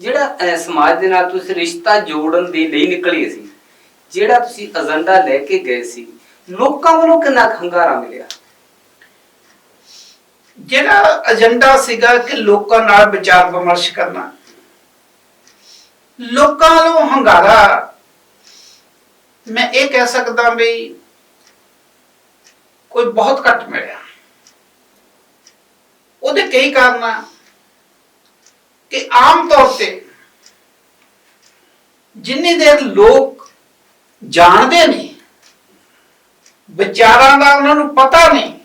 ਜਿਹੜਾ ਅਹ, ਸਮਾਜ ਦੇ ਨਾਲ ਤੁਸੀਂ ਰਿਸ਼ਤਾ ਜੋੜਨ ਦੇ ਲਈ ਨਿਕਲੇ ਸੀ ਜਿਹੜਾ ਤੁਸੀਂ ਏਜੰਡਾ ਲੈ ਕੇ ਗਏ ਸੀ ਲੋਕਾਂ ਵੱਲੋਂ ਕਿੰਨਾ ਕੁ ਹੰਗਾਰਾ ਮਿਲਿਆ? ਜਿਹੜਾ ਏਜੰਡਾ ਸੀਗਾ ਕਿ ਲੋਕਾਂ ਨਾਲ ਵਿਚਾਰ ਵਿਮਰਸ਼ ਕਰਨਾ ਲੋਕਾਂ ਨੂੰ ਹੰਗਾਰਾ ਮੈਂ ਇਹ ਕਹਿ ਸਕਦਾ ਵੀ ਕੋਈ ਬਹੁਤ ਘੱਟ ਮਿਲਿਆ। ਉਹਦੇ ਕਈ ਕਾਰਨ ਆ ਕਿ ਆਮ ਤੌਰ ਤੇ ਜਿੰਨੀ ਦੇਰ ਲੋਕ ਜਾਣਦੇ ਨਹੀਂ ਵਿਚਾਰਾਂ ਦਾ ਉਹਨਾਂ ਨੂੰ ਪਤਾ ਨਹੀਂ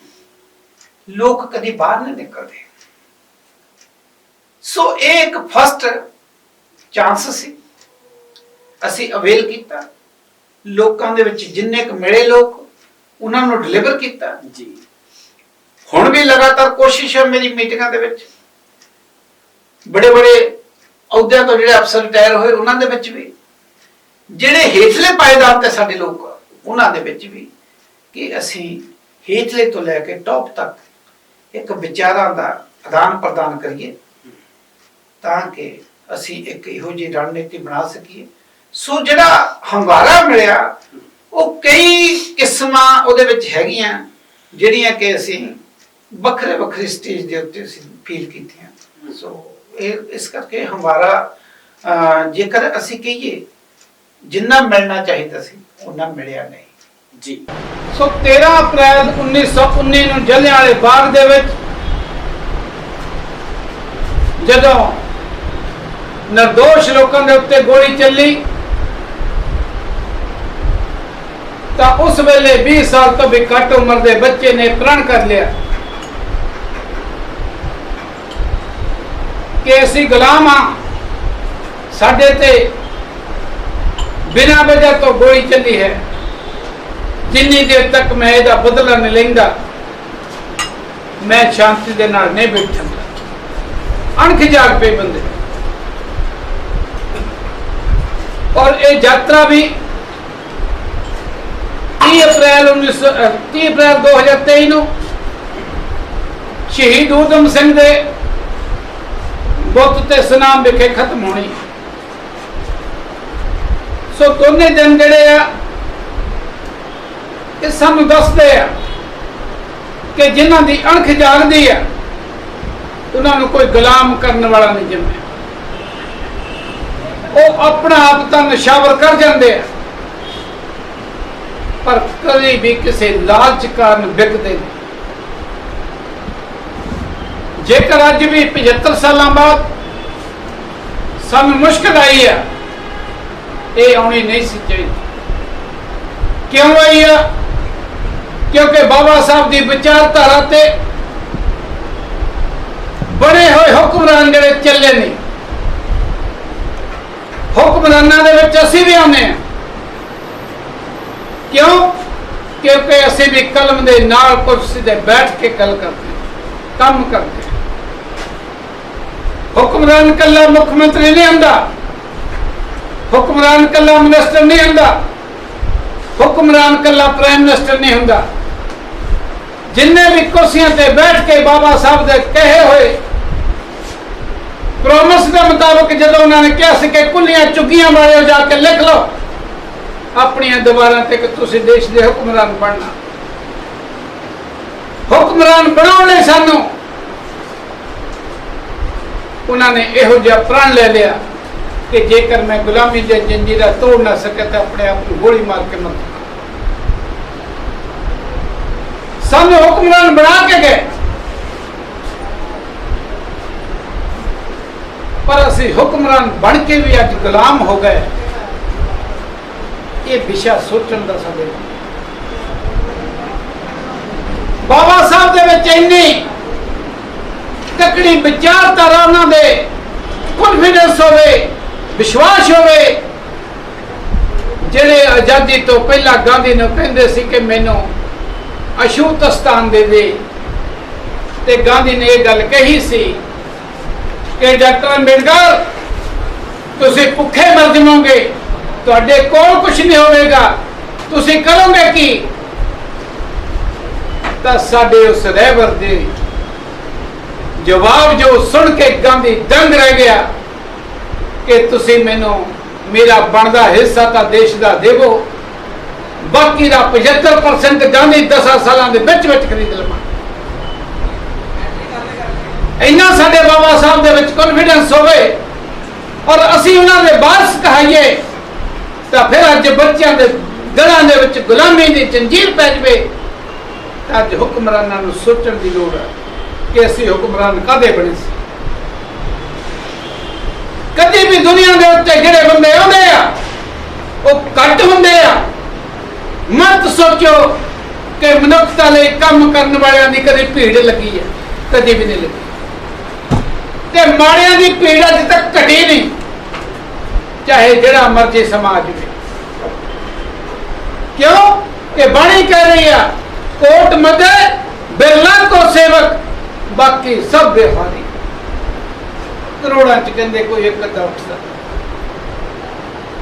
ਲੋਕ ਕਦੀ ਬਾਹਰ ਨਹੀਂ ਨਿਕਲਦੇ। ਸੋ ਇਹ ਇੱਕ ਫਸਟ ਚਾਂਸ ਸੀ। ਅਸੀਂ ਅਵੇਲ ਕੀਤਾ। ਲੋਕਾਂ ਦੇ ਵਿੱਚ ਜਿੰਨੇ ਕੁ ਮਿਲੇ ਲੋਕ ਉਹਨਾਂ ਨੂੰ ਡਿਲੀਵਰ ਕੀਤਾ। ਜੀ। ਹੁਣ ਵੀ ਲਗਾਤਾਰ ਕੋਸ਼ਿਸ਼ ਹੈ ਮੇਰੀ ਮੀਟਿੰਗਾਂ ਦੇ ਵਿੱਚ। ਬੜੇ ਬੜੇ ਅਹੁਦਿਆਂ ਤੋਂ ਜਿਹੜੇ ਅਫਸਰ ਰਿਟਾਇਰ ਹੋਏ, ਉਹਨਾਂ ਦੇ ਵਿੱਚ ਵੀ। ਜਿਹੜੇ ਹੇਠਲੇ ਪਾਇਦਾਨ ਤੇ ਸਾਡੇ ਲੋਕ ਉਹਨਾਂ ਦੇ ਵਿੱਚ ਵੀ ਕਿ ਅਸੀਂ ਹੇਠਲੇ ਤੋਂ ਲੈ ਕੇ ਟੌਪ ਤੱਕ ਇੱਕ ਵਿਚਾਰਾਂ ਦਾ ਆਦਾਨ ਪ੍ਰਦਾਨ ਕਰੀਏ, ਤਾਂ ਕਿ ਅਸੀਂ ਇੱਕ ਇਹੋ ਜਿਹੀ ਰਣਨੀਤੀ ਬਣਾ ਸਕੀਏ। ਸੋ ਜਿਹੜਾ ਹੰਗਾਰਾ ਮਿਲਿਆ, ਉਹ ਕਈ ਕਿਸਮਾਂ ਉਹਦੇ ਵਿੱਚ ਹੈਗੀਆਂ, ਜਿਹੜੀਆਂ ਕਿ ਅਸੀਂ ਵੱਖਰੇ ਵੱਖਰੇ ਸਟੇਜ ਦੇ ਉੱਤੇ ਅਸੀਂ ਫੀਲ ਕੀਤੀਆਂ। ਸੋ ਇਹ ਇਸ ਕਰਕੇ ਅਹ, ਜੇਕਰ ਅਸੀਂ ਕਹੀਏ ਜਿੰਨਾ ਮਿਲਣਾ ਚਾਹੀਦਾ ਸੀ ਉਹਨਾਂ ਮਿਲਿਆ ਨਹੀਂ। ਜੀ। ਸੋ 13 ਅਪ੍ਰੈਲ 1919 ਨੂੰ ਜਲਿਆਂਵਾਲੇ ਬਾਗ ਦੇ ਵਿੱਚ ਜਦੋਂ ਨਿਰਦੋਸ਼ ਲੋਕਾਂ ਦੇ ਉੱਤੇ ਗੋਲੀ ਚੱਲੀ ਤਾਂ ਉਸ ਵੇਲੇ 20 ਸਾਲ ਤੋਂ ਵੀ ਘੱਟ ਉਮਰ ਦੇ ਬੱਚੇ ਨੇ ਪ੍ਰਣ ਕਰ ਲਿਆ। ਕਿ ਅਸੀਂ ਗੁਲਾਮ ਹਾਂ। ਸਾਡੇ ਤੇ ਬਿਨਾਂ ਵਜ੍ਹਾ ਤੋਂ ਗੋਲੀ ਚੱਲੀ ਹੈ। ਜਿੰਨੀ ਦੇਰ ਤੱਕ ਮੈਂ ਇਹਦਾ ਬਦਲਾ ਨਹੀਂ ਲੈਂਦਾ, ਮੈਂ ਸ਼ਾਂਤੀ ਦੇ ਨਾਲ ਨਹੀਂ ਬੈਠਾਂਗਾ ਅਣਖ ਜਾਗ ਪਏ ਬੰਦੇ। ਔਰ ਇਹ ਯਾਤਰਾ ਵੀ 30 ਅਪ੍ਰੈਲ 19 ਅਹ 30 ਅਪ੍ਰੈਲ 2023 ਨੂੰ ਸ਼ਹੀਦ ਊਧਮ ਸਿੰਘ ਦੇ ਬੁੱਤ ਤੇ ਸਨਾਮ ਵਿਖੇ ਖਤਮ ਹੋਣੀ। ਸੋ ਦੋਨੇ ਦਿਨ ਜਿਹੜੇ ਆ, ਇਹ ਸਾਨੂੰ ਦੱਸਦੇ ਆ ਕਿ ਜਿਨ੍ਹਾਂ ਦੀ ਅਣਖ ਜਾਗਦੀ ਆ, ਉਹਨਾਂ ਨੂੰ ਕੋਈ ਗੁਲਾਮ ਕਰਨ ਵਾਲਾ ਨਹੀਂ ਜੰਮਿਆ ਉਹ ਆਪਣਾ ਆਪ ਤਾਂ ਨਸ਼ਾਵਰ ਕਰ ਜਾਂਦੇ ਆ, ਪਰ ਕਦੇ ਵੀ ਕਿਸੇ ਲਾਲਚ ਕਾਰਨ ਵਿਕਦੇ ਨਹੀਂ। ਜੇਕਰ ਅੱਜ ਵੀ 75 ਸਾਲਾਂ ਬਾਅਦ ਸਾਨੂੰ ਮੁਸ਼ਕਲ ਆਈ ਆ, ਇਹ ਆਉਣੀ ਨਹੀਂ ਸੀ ਚਾਹੀਦੀ। ਕਿਉਂ ਆਈ ਆ? ਕਿਉਂਕਿ ਬਾਬਾ ਸਾਹਿਬ ਦੀ ਵਿਚਾਰਧਾਰਾ ਤੇ ਬਣੇ ਹੋਏ ਹੁਕਮਰਾਨ ਜਿਹੜੇ ਚੱਲੇ ਨੇ। ਹੁਕਮਰਾਨਾਂ ਦੇ ਵਿੱਚ ਅਸੀਂ ਵੀ ਆਉਂਦੇ ਹਾਂ। ਕਿਉਂ? ਕਿਉਂਕਿ ਅਸੀਂ ਵੀ ਕਲਮ ਦੇ ਨਾਲ ਕੁਰਸੀ ਤੇ ਬੈਠ ਕੇ ਗੱਲ ਕਰਦੇ ਕੰਮ ਕਰਦੇ ਹੁਕਮਰਾਨ ਕੱਲਾ ਮੁੱਖ ਮੰਤਰੀ ਨਹੀਂ ਹੁੰਦਾ। ਹੁਕਮਰਾਨ ਕੱਲਾ ਮਿਨਿਸਟਰ ਨਹੀਂ ਹੁੰਦਾ। ਹੁਕਮਰਾਨ ਕੱਲਾ ਪ੍ਰਾਈਮ ਮਿਨਿਸਟਰ ਨਹੀਂ ਹੁੰਦਾ। ਜਿੰਨੇ ਵੀ ਕੁਰਸੀਆਂ ਤੇ ਬੈਠ ਕੇ ਬਾਬਾ ਸਾਹਿਬ ਦੇ ਕਹੇ ਹੋਏ ਪ੍ਰੋਮਿਸ ਦੇ ਮੁਤਾਬਕ ਜਦੋਂ ਉਹਨਾਂ ਨੇ ਕਿਹਾ ਸੀ ਕਿ ਕੁੱਲੀਆਂ ਚੁੱਗੀਆਂ ਵਾਲਿਓ ਜਾ ਕੇ ਲਿਖ ਲਓ, ਆਪਣੀਆਂ ਦੀਵਾਰਾਂ ਤੇ ਕਿ ਤੁਸੀਂ ਦੇਸ਼ ਦੇ ਹੁਕਮਰਾਨ ਬਣਨਾ। ਹੁਕਮਰਾਨ ਬਣਾਉਣ ਲਈ ਸਾਨੂੰ ਉਹਨਾਂ ਨੇ ਇਹੋ ਜਿਹਾ ਪ੍ਰਣ ਲੈ ਲਿਆ ਕਿ ਜੇਕਰ ਮੈਂ ਗੁਲਾਮੀ ਦੇ ਜੰਜੀਰਾਂ ਤੋੜ ਨਾ ਸਕਿਆ ਤਾਂ ਆਪਣੇ ਆਪ ਨੂੰ ਗੋਲੀ ਮਾਰ ਕੇ ਮਰ ਸਾਨੂੰ ਹੁਕਮਰਾਨ ਬਣਾ ਕੇ ਗਏ। ਪਰ ਅਸੀਂ ਹੁਕਮਰਾਨ ਬਣ ਕੇ ਵੀ ਅੱਜ ਗੁਲਾਮ ਹੋ ਗਏ। ਇਹ ਵਿਸ਼ਾ ਸੋਚਣ ਦਾ ਸਾਡੇ ਬਾਬਾ ਸਾਹਿਬ ਦੇ ਵਿੱਚ ਇੰਨੀ ਤਕੜੀ ਵਿਚਾਰਧਾਰਾ ਉਹਨਾਂ ਦੇ। ਕੌਨਫੀਡੈਂਸ ਹੋਵੇ, ਵਿਸ਼ਵਾਸ ਹੋਵੇ। ਜਿਹੜੇ ਆਜ਼ਾਦੀ ਤੋਂ ਪਹਿਲਾਂ ਗਾਂਧੀ ਨੂੰ ਕਹਿੰਦੇ ਸੀ ਕਿ ਮੈਨੂੰ ਅਛੂਤ ਸਥਾਨ ਦੇ ਦੇ। ਤੇ ਗਾਂਧੀ ਨੇ ਇਹ ਗੱਲ ਕਹੀ ਸੀ ਕਿ ਡਾਕਟਰ ਅੰਬੇਡਕਰ, ਤੁਸੀਂ ਭੁੱਖੇ ਮਰ ਜਾਵੋਗੇ ਤੁਹਾਡੇ ਕੋਲ ਕੁਝ ਨਹੀਂ ਹੋਵੇਗਾ। ਤੁਸੀਂ ਕਰੋਗੇ ਕੀ? ਤਾਂ ਸਾਡੇ ਉਸ ਰਹਿਬਰ ਦੇ ਜਵਾਬ ਜੋ ਸੁਣ ਕੇ ਗਾਂਧੀ ਦੰਗ ਰਹਿ ਗਿਆ ਕਿ ਤੁਸੀਂ ਮੈਨੂੰ ਮੇਰਾ ਬਣਦਾ ਹਿੱਸਾ ਤਾਂ ਦੇਸ਼ ਦਾ ਦੇਵੋ, ਬਾਕੀ ਦਾ 75% ਗਾਂਧੀ 10 ਸਾਲਾਂ ਦੇ ਵਿੱਚ ਵਿੱਚ ਖਰੀਦ ਲਵਾਂ। ਇੰਨਾ ਸਾਡੇ ਬਾਬਾ ਸਾਹਿਬ ਦੇ ਵਿੱਚ ਕੌਨਫੀਡੈਂਸ ਹੋਵੇ ਔਰ ਅਸੀਂ ਉਹਨਾਂ ਦੇ ਵਾਰਸ ਕਹਾਈਏ, ਤਾਂ ਫਿਰ ਅੱਜ ਬੱਚਿਆਂ ਦੇ ਗਲਾਂ ਦੇ ਵਿੱਚ ਗੁਲਾਮੀ ਦੀ ਜੰਜੀਰ ਪੈ ਜਵੇ, ਤਾਂ ਅੱਜ ਹੁਕਮਰਾਨਾਂ ਨੂੰ ਸੋਚਣ ਦੀ ਲੋੜ ਹੈ। ਕਿ ਅਸੀਂ ਹੁਕਮਰਾਨ ਕਾਦੇ ਬਣੇ ਸੀ? ਕਦੀ ਵੀ ਦੁਨੀਆ ਦੇ ਉੱਤੇ ਜਿਹੜੇ ਬੰਦੇ ਆਉਂਦੇ ਆ, ਉਹ ਘੱਟ ਹੁੰਦੇ ਆ। ਮਤ ਸੋਚੋ ਕਿ ਮਨੁੱਖਤਾ ਲਈ ਕੰਮ ਕਰਨ ਵਾਲਿਆਂ ਦੀ ਕਦੇ ਭੀੜ ਲੱਗੀ ਹੈ ਕਦੀ ਵੀ ਨਹੀਂ ਲੱਗੀ। ਤੇ ਮਾੜਿਆਂ ਦੀ ਭੀੜ ਅਜੇ ਤੱਕ ਘਟੀ ਨਹੀਂ, ਚਾਹੇ ਜਿਹੜਾ ਮਰਜ਼ੀ ਸਮਾਜ ਵਿੱਚ ਕਿਉਂ? ਕਿ ਬਾਣੀ ਕਹਿ ਰਹੀ ਆ, ਕੋਟ ਮਦੇ ਬਿਰਲਾ ਕੋ ਸੇਵਕ ਬਾਕੀ ਸਭ ਬੇਹਾਰੀ ਕਰੋੜਾਂ ਚ ਕਹਿੰਦੇ ਕੋਈ ਇੱਕ ਅੱਧਾ ਉੱਠਦਾ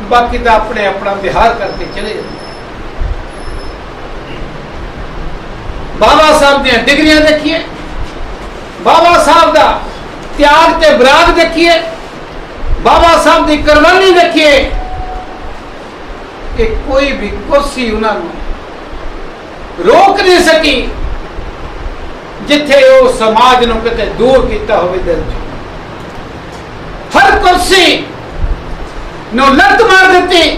ਬਾਕੀ ਤਾਂ ਆਪਣੇ ਆਪਣਾ ਵਿਹਾਰ ਕਰਕੇ ਚਲੇ ਜਾਂਦੇ। ਬਾਬਾ ਸਾਹਿਬ ਦੀਆਂ ਡਿਗਰੀਆਂ ਦੇਖੀਏ ਬਾਬਾ ਸਾਹਿਬ ਦਾ ਤਿਆਗ ਤੇ ਬਰਾਗ ਦੇਖੀਏ। ਬਾਬਾ ਸਾਹਿਬ ਦੀ ਕੁਰਬਾਨੀ ਦੇਖੀਏ। ਕਿ ਕੋਈ ਵੀ ਕੁਰਸੀ ਉਹਨਾਂ ਨੂੰ ਰੋਕ ਨਹੀਂ ਸਕੀ। ਜਿੱਥੇ ਉਹ ਸਮਾਜ ਨੂੰ ਕਿਤੇ ਦੂਰ ਕੀਤਾ ਹੋਵੇ ਦਿਲ ਚੋਂ। ਹਰ ਕੁਰਸੀ ਨੂੰ ਲੱਤ ਮਾਰ ਦਿੱਤੀ,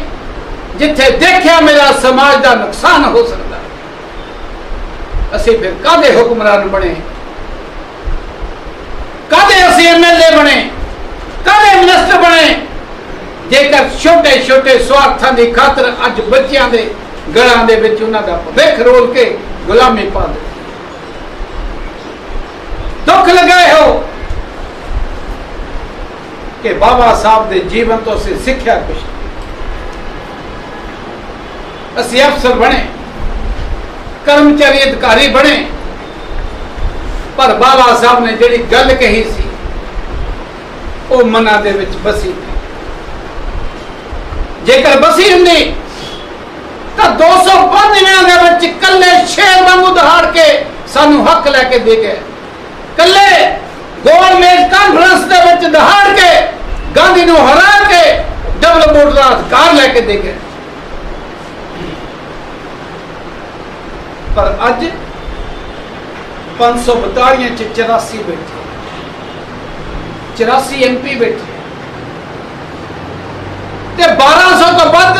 ਜਿੱਥੇ ਦੇਖਿਆ ਮੇਰਾ ਸਮਾਜ ਦਾ ਨੁਕਸਾਨ ਹੋ ਸਕਦਾ। ਅਸੀਂ ਫਿਰ ਕਾਦੇ ਹੁਕਮਰਾਨ ਬਣੇ? ਕਾਦੇ ਅਸੀਂ ਐਮਐਲਏ ਬਣੇ? ਕਾਦੇ ਮਿਨਿਸਟਰ ਬਣੇ? ਜੇਕਰ ਛੋਟੇ ਛੋਟੇ ਸਵਾਰਥਾਂ ਦੀ ਖਾਤਰ ਅੱਜ ਬੱਚਿਆਂ ਦੇ ਗਲਾਂ ਦੇ ਵਿੱਚ ਉਹਨਾਂ ਦਾ ਭਵਿੱਖ ਰੋਲ ਕੇ ਗੁਲਾਮੀ ਪਾ ਦਿੱਤੀ। ਦੁੱਖ ਲਗਾਏ ਹੋ ਕਿ ਬਾਬਾ ਸਾਹਿਬ ਦੇ ਜੀਵਨ ਤੋਂ ਅਸੀਂ ਸਿੱਖਿਆ ਕੁਝ ਅਸੀਂ ਅਫਸਰ ਬਣੇ, ਕਰਮਚਾਰੀ ਅਧਿਕਾਰੀ ਬਣੇ, ਪਰ ਬਾਬਾ ਸਾਹਿਬ ਨੇ ਜਿਹੜੀ ਗੱਲ ਕਹੀ ਸੀ, ਉਹ ਮਨਾਂ ਦੇ ਵਿੱਚ ਬਸੀ ਜੇਕਰ ਬਸੀ ਹੁੰਦੀ, ਤਾਂ 292 ਦੇ ਵਿੱਚ ਕੱਲੇ ਸ਼ੇਰ ਵਾਂਗੂ ਦਹਾੜ ਕੇ ਸਾਨੂੰ ਹੱਕ ਲੈ ਕੇ ਦੇ ਗਏ। ਕੱਲੇ ਗੋਲ ਮੇਜ਼ ਕਾਨਫਰੰਸ ਦੇ ਵਿੱਚ ਦਹਾੜ ਕੇ, ਗਾਂਧੀ ਨੂੰ ਹਰਾ ਕੇ ਡਬਲ ਵੋਟ ਦਾ ਅਧਿਕਾਰ ਲੈ ਕੇ ਦੇ ਗਏ। ਪਰ ਅੱਜ 542 ਚ 84 ਬੈਠੇ 84 ਐਮਪੀ ਬੈਠੇ ਤੇ 1200 ਤੋਂ ਵੱਧ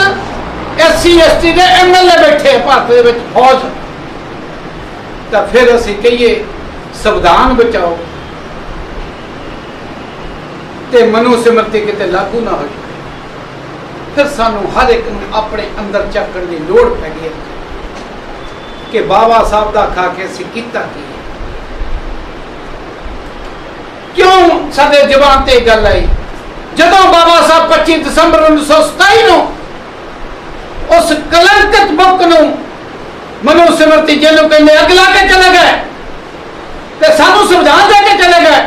ਐਸਸੀ ਐਸਟੀ ਦੇ ਐਮਐਲਏ ਬੈਠੇ ਭਾਰਤ ਦੇ ਵਿੱਚ ਫੌਜ। ਤਾਂ ਫਿਰ ਅਸੀਂ ਕਹੀਏ ਸੰਵਿਧਾਨ ਬਚਾਓ ਤੇ ਮਨੂ ਸਿਮਰਤੀ ਕਿਤੇ ਲਾਗੂ ਨਾ ਹੋ ਜਾਵੇ ਫਿਰ ਸਾਨੂੰ ਹਰ ਇੱਕ ਨੂੰ ਆਪਣੇ ਅੰਦਰ ਝਾਕਣ ਦੀ ਲੋੜ ਪੈ ਗਈ ਹੈ ਕਿ ਬਾਬਾ ਸਾਹਿਬ ਦਾ ਖਾ ਕੇ ਅਸੀਂ ਕੀਤਾ ਕੀ ਕਿਉਂ ਸਾਡੇ ਜਵਾਨ ਤੇ ਗੱਲ ਆਈ? ਜਦੋਂ ਬਾਬਾ ਸਾਹਿਬ 25 ਦਸੰਬਰ 1927 ਨੂੰ ਉਸ ਕਲੰਕਿਤ ਬੁੱਕ ਨੂੰ ਮਨੂ ਸਿਮਰਤੀ ਜਿਹਨੂੰ ਕਹਿੰਦੇ ਅਗਲਾ ਕੇ ਚਲੇ ਗਏ ਤੇ ਸਾਨੂੰ ਸੰਵਿਧਾਨ ਦੇ ਕੇ ਚਲੇ ਗਏ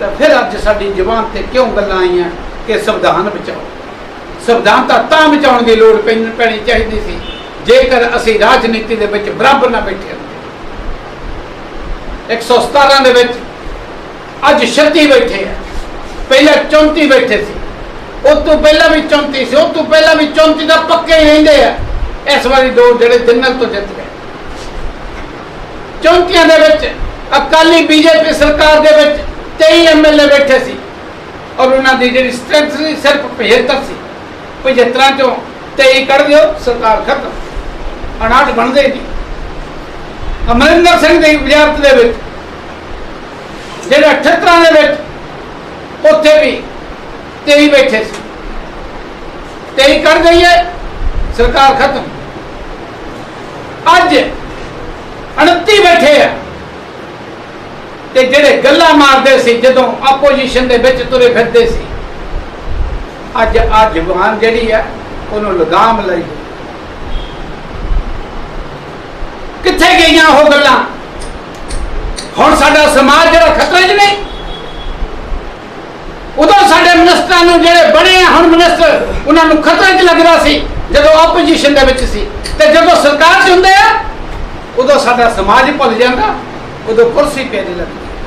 ਤਾਂ ਫਿਰ ਅੱਜ ਸਾਡੀ ਜ਼ੁਬਾਨ ਤੇ ਕਿਉਂ ਗੱਲਾਂ ਆਈਆਂ ਕਿ ਸੰਵਿਧਾਨ ਬਚਾਓ? ਸੰਵਿਧਾਨ ਤਾਂ ਤਾਂ ਬਚਾਉਣ ਦੀ ਲੋੜ ਪੈਣ- ਪੈਣੀ ਚਾਹੀਦੀ ਸੀ। ਜੇਕਰ ਅਸੀਂ ਰਾਜਨੀਤੀ ਦੇ ਵਿੱਚ ਬਰਾਬਰ ਨਾ ਬੈਠੇ ਹੁੰਦੇ। 117 ਦੇ ਵਿੱਚ ਅੱਜ 36 ਬੈਠੇ ਆ। ਪਹਿਲਾਂ 34 ਬੈਠੇ ਸੀ। ਉਹ ਤੋਂ ਪਹਿਲਾਂ ਵੀ 34 ਸੀ। ਉਹ ਤੋਂ ਪਹਿਲਾਂ ਵੀ 34 ਦਾ ਪੱਕੇ ਹੀ ਰਹਿੰਦੇ ਆ। ਇਸ ਵਾਰੀ ਦੋ ਜਿਹੜੇ ਦਿਨਾਂ ਤੋਂ ਜਿੱਤ ਗਏ। 34 ਦੇ ਵਿੱਚ ਅਕਾਲੀ ਬੀਜੇਪੀ ਸਰਕਾਰ ਦੇ ਵਿੱਚ 23 ਐਮਐਲਏ ਬੈਠੇ ਸੀ। ਔਰ ਉਹਨਾਂ ਦੀ ਜਿਹੜੀ ਸਟਰੈਂਥ ਸੀ, ਸਿਰਫ 75 ਸੀ। 75 ਚੋਂ 23 ਕੱਢ ਦਿਓ, ਸਰਕਾਰ ਖਤਮ। 59 ਬਣਦੇ ਨਹੀਂ ਅਮਰਿੰਦਰ ਸਿੰਘ ਦੀ ਵਜ਼ਾਰਤ ਦੇ ਵਿੱਚ, ਜਿਹੜੇ 78 ਦੇ ਵਿੱਚ, ਉੱਥੇ ਵੀ 23 ਬੈਠੇ ਸੀ। 23 ਕੱਢ ਗਈਏ ਸਰਕਾਰ ਖਤਮ। ਅੱਜ 29 ਬੈਠੇ ਆ। ਤੇ ਜਿਹੜੇ ਗੱਲਾਂ ਮਾਰਦੇ ਸੀ, ਜਦੋਂ ਆਪੋਜੀਸ਼ਨ ਦੇ ਵਿੱਚ ਤੁਰੇ ਫਿਰਦੇ ਸੀ, ਅੱਜ ਆ ਜ਼ੁਬਾਨ ਜਿਹੜੀ ਹੈ, ਉਹਨੂੰ ਲਗਾਮ ਲਈ। ਕਿੱਥੇ ਗਈਆਂ ਉਹ ਗੱਲਾਂ? ਹੁਣ ਸਾਡਾ ਸਮਾਜ ਜਿਹੜਾ ਖਤਰੇ 'ਚ ਨਹੀਂ ਉਦੋਂ ਸਾਡੇ ਮਿਨਿਸਟਰਾਂ ਨੂੰ ਜਿਹੜੇ ਬਣੇ ਆ, ਹੁਣ ਮਿਨਿਸਟਰ ਉਹਨਾਂ ਨੂੰ ਖਤਰੇ 'ਚ ਲੱਗਦਾ ਸੀ, ਜਦੋਂ ਆਪੋਜੀਸ਼ਨ ਦੇ ਵਿੱਚ ਸੀ। ਤੇ ਜਦੋਂ ਸਰਕਾਰ 'ਚ ਹੁੰਦੇ ਆ, ਉਦੋਂ ਸਾਡਾ ਸਮਾਜ ਭੁੱਲ ਜਾਂਦਾ, ਉਦੋਂ ਕੁਰਸੀ ਪੈ ਨਹੀਂ ਲੱਗਦੀ।